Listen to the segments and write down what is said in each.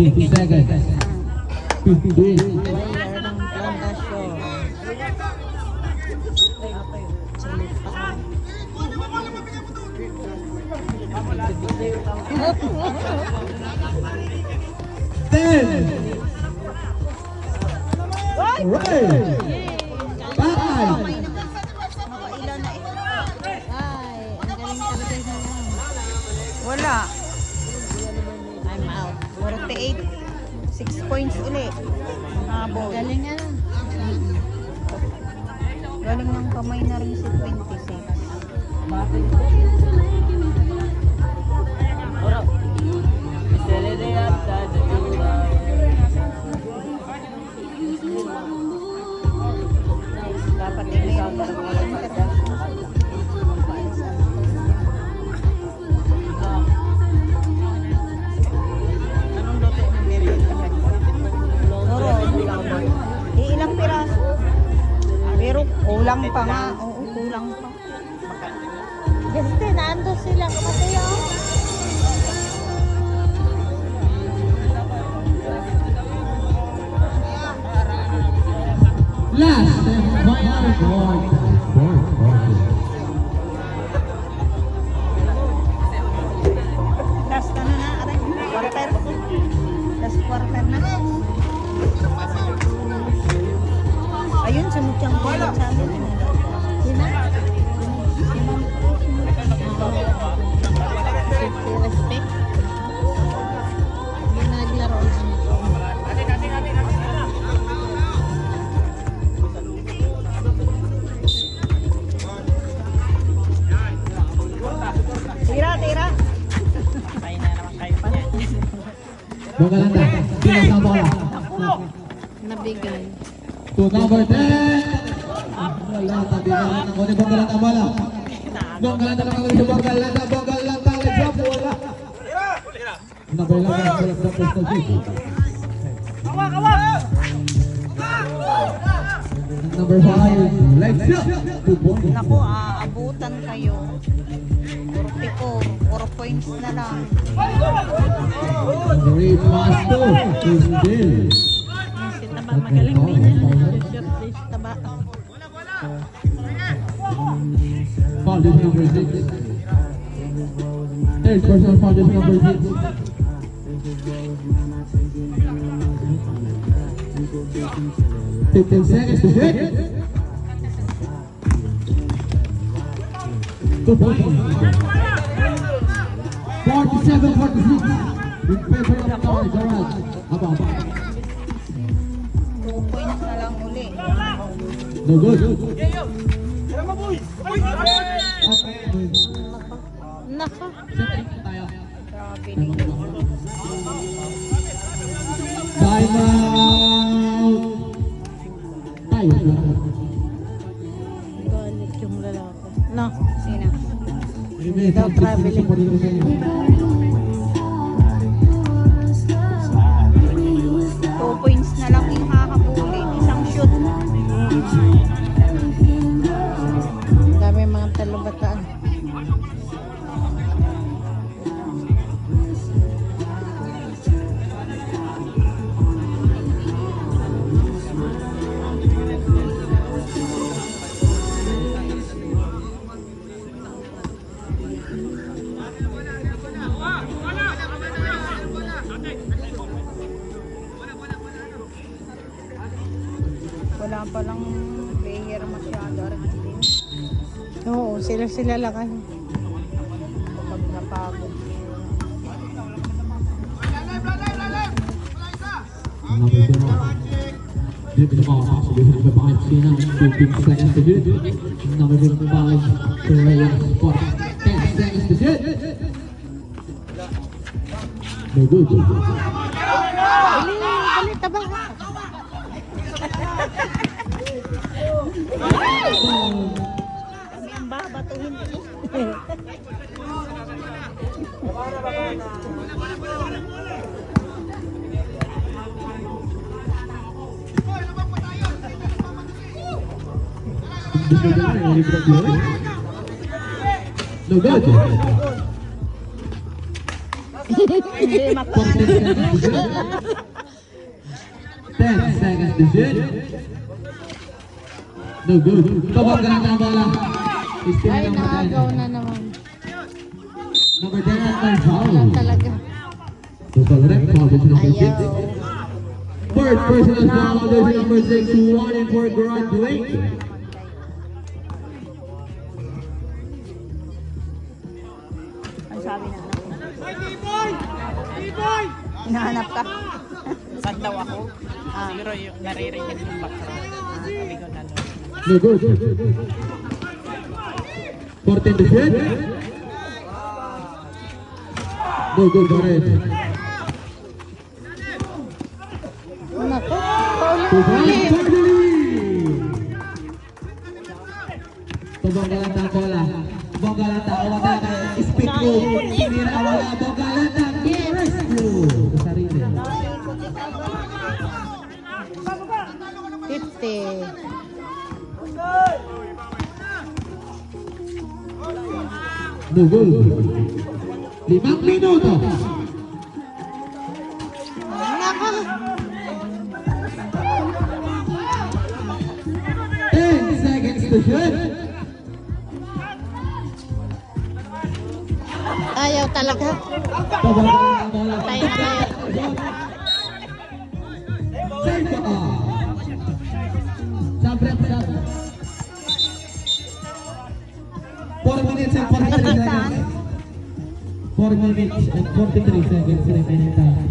50 seconds. 15. Player ng plantasyon. Salit pa. Ten. Right. Five. Makailan 48. 6 points uli. Habol. Galing nga. Galing ng kamay na rin si 26. Oo, kulang pa. Kasi nando sila kapatid oh. Last and final point. Bogalanda. Bilang sa bola. Nabigay. To number 10. Wala, tabi na lang ako ni Bogalanda bola. Bogalanda naman ulit si Bogalanda. Bogalanda, let's go. Wala. Number 11, full of the pistol kick. Number 5, let's go. Naku, aabutan kayo sabi 4 points na lang. Great pass to Crisdel. Si Taba, magaling din niya. Si Taba. Foul is number 6. Third person foul is number 6. Fifteen seconds to hit. Good point. 47, 46. In favor of Tony Jonas. Haba, haba. Two points na lang uli. No good. Naka. Time out. Time out. Without traveling. Wala pa lang player masyado Argentina. Oo, sila-sila lang ano. Kapag napagod. Dito mga sasabihin ng babae Sina, 15 seconds to hit. Number 55, Korean Sport, 10 seconds to hit. No good. Dali, dali, taba. Ang babatuhin. No good. Hindi 14 mapa. seconds to shoot. 10 seconds to. No good. Kabanggalan ang bola. Ay, number 10. naagaw na naman. Number 10 at my foul. Talaga. Total rep, foul is number 6. Ayaw. Third personal foul, is number 6, one in for graduate. Ang sabi na anak ko. Hinahanap ka? Saan daw ako? Ah. Siguro yung naririnig yung background. Sabi ko na No good. 14 to shoot. No good pa rin. Nako. To Pauli. finally. Pabanggalata bola. Banggalata awata kay speed ko. Hindi na wala banggalata. Good. Limang minuto. 10 seconds to shoot. Ayaw talaga. Pabanggalata 4 minutes and 43 seconds remaining time.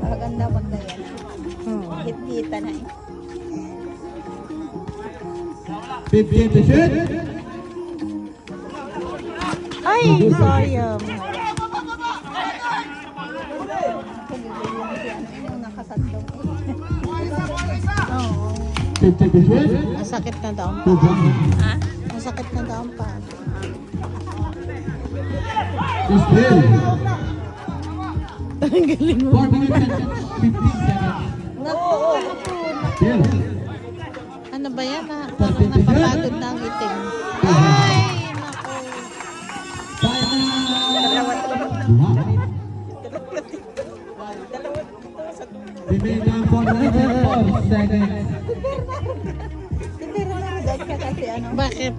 Maganda banda yan. Hmm. Hit-hita na eh. 15 to shoot. Ay, sayang. Oo. 15 to shoot. Masakit na daw ang Still. Ang galing 4 minutes and 15 seconds. Still. ano ba yan ha? Parang napapagod na ang itim. Ay, naku. Final. Remaining time 4 minutes and 4 seconds. Hindi rin ako dahil ka kasi ano. Bakit?